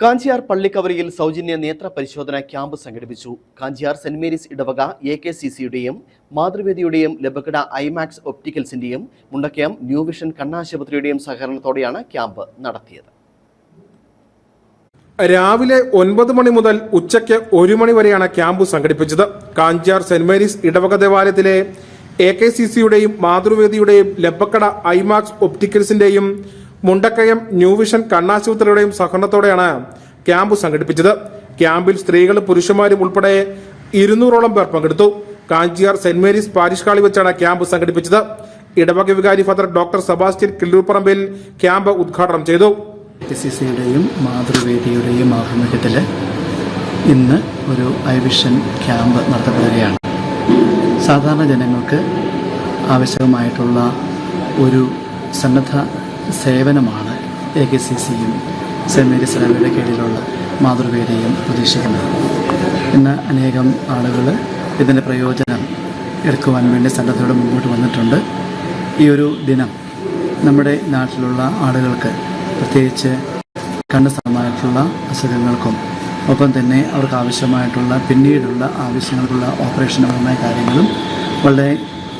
കാഞ്ചിയാർ പള്ളിക്കവറിയിൽ സൗജന്യ നേത്ര പരിശോധന ക്യാമ്പ് സംഘടിപ്പിച്ചു. കാഞ്ചിയാർ സെന്റ് മേരീസ് ഇടവക എ കെ സി സിയുടെയും മാതൃവേദിയുടെയും ലബക്കട ഐമാക്സ് ഒപ്റ്റിക്കൽസിന്റെയും മുണ്ടക്കയം ന്യൂ വിഷൻ കണ്ണാശുപത്രിയുടെയും സഹകരണത്തോടെയാണ് ക്യാമ്പ് നടത്തിയത്. രാവിലെ ഒൻപത് മണി മുതൽ ഉച്ചയ്ക്ക് ഒരു മണി വരെയാണ് ക്യാമ്പ് സംഘടിപ്പിച്ചത്. കാഞ്ചിയാർ സെന്റ് മേരീസ് ഇടവക ദേവാലയത്തിലെ എ കെ സി സിയുടെയും മാതൃവേദിയുടെയും ലബക്കട ഐമാക്സ് ഒപ്റ്റിക്കൽസിന്റെയും മുണ്ടക്കയം ന്യൂ വിഷൻ കണ്ണാശുപത്രിയുടെയും സഹകരണത്തോടെയാണ് ക്യാമ്പ് സംഘടിപ്പിച്ചത്. ക്യാമ്പിൽ സ്ത്രീകളും പുരുഷന്മാരും ഉൾപ്പെടെ ഇരുന്നൂറോളം പേർ പങ്കെടുത്തു. കാഞ്ചിയാർ സെന്റ് മേരീസ് പാരിഷ് ഹാളിൽ വെച്ചാണ് ക്യാമ്പ് സംഘടിപ്പിച്ചത്. ഇടവക വികാരി father doctor Sebastian Killuparambil camp ഉദ്ഘാടനം ചെയ്തു. കെ മാതൃവേദിയുടെയും ആഭിമുഖ്യത്തിൽ ഇന്ന് ഒരു ഐവിഷൻ ക്യാമ്പ് നടത്തപ്പെടുകയാണ്. സാധാരണ ജനങ്ങൾക്ക് ആവശ്യമായിട്ടുള്ള ഒരു സന്നദ്ധ സേവനമാണ് എ കെ സി സിയും സെന്റ് മേരീസ് ലാബിയുടെ കീഴിലുള്ള മാതൃവേദിയും പ്രതീക്ഷിക്കുന്നത്. ഇന്ന് അനേകം ആളുകൾ ഇതിന്റെ പ്രയോജനം എടുക്കുവാൻ വേണ്ടി സന്നദ്ധയോടെ മുമ്പോട്ട് വന്നിട്ടുണ്ട്. ഈ ഒരു ദിനം നമ്മുടെ നാട്ടിലുള്ള ആളുകൾക്ക് പ്രത്യേകിച്ച് കണ്ണ് സംബന്ധമായിട്ടുള്ള അസുഖങ്ങൾക്കും ഒപ്പം തന്നെ അവർക്ക് ആവശ്യമായിട്ടുള്ള പിന്നീടുള്ള ആവശ്യങ്ങൾക്കുള്ള ഓപ്പറേഷനുമായ കാര്യങ്ങളും വളരെ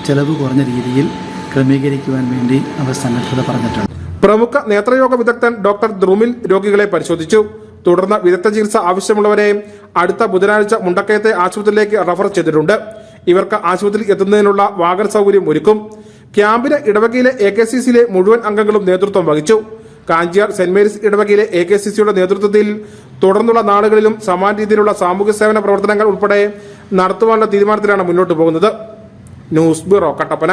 ചിലവ് കുറഞ്ഞ രീതിയിൽ ക്രമീകരിക്കുവാൻ വേണ്ടി അവർ സന്നദ്ധത പറഞ്ഞിട്ടുണ്ട്. പ്രമുഖ നേത്രയോഗ വിദഗ്ധൻ ഡോക്ടർ ദ്രുമിൽ രോഗികളെ പരിശോധിച്ചു. തുടർന്ന് വിദഗ്ധ ചികിത്സ ആവശ്യമുള്ളവരെയും അടുത്ത ബുധനാഴ്ച മുണ്ടക്കയത്തെ ആശുപത്രിയിലേക്ക് റഫർ ചെയ്തിട്ടുണ്ട്. ഇവർക്ക് ആശുപത്രിയിൽ എത്തുന്നതിനുള്ള വാഹന സൗകര്യം ഒരുക്കും. ക്യാമ്പിന് ഇടവകയിലെ എ കെ സി സിയിലെ മുഴുവൻ അംഗങ്ങളും നേതൃത്വം വഹിച്ചു. കാഞ്ചിയാർ സെന്റ് മേരീസ് ഇടവകയിലെ എ കെ സി സിയുടെ നേതൃത്വത്തിൽ തുടർന്നുള്ള നാളുകളിലും സമാന രീതിയിലുള്ള സാമൂഹ്യ സേവന പ്രവർത്തനങ്ങൾ ഉൾപ്പെടെ നടത്തുവാനുള്ള തീരുമാനത്തിലാണ് മുന്നോട്ട് പോകുന്നത്. News bureau Kattappana.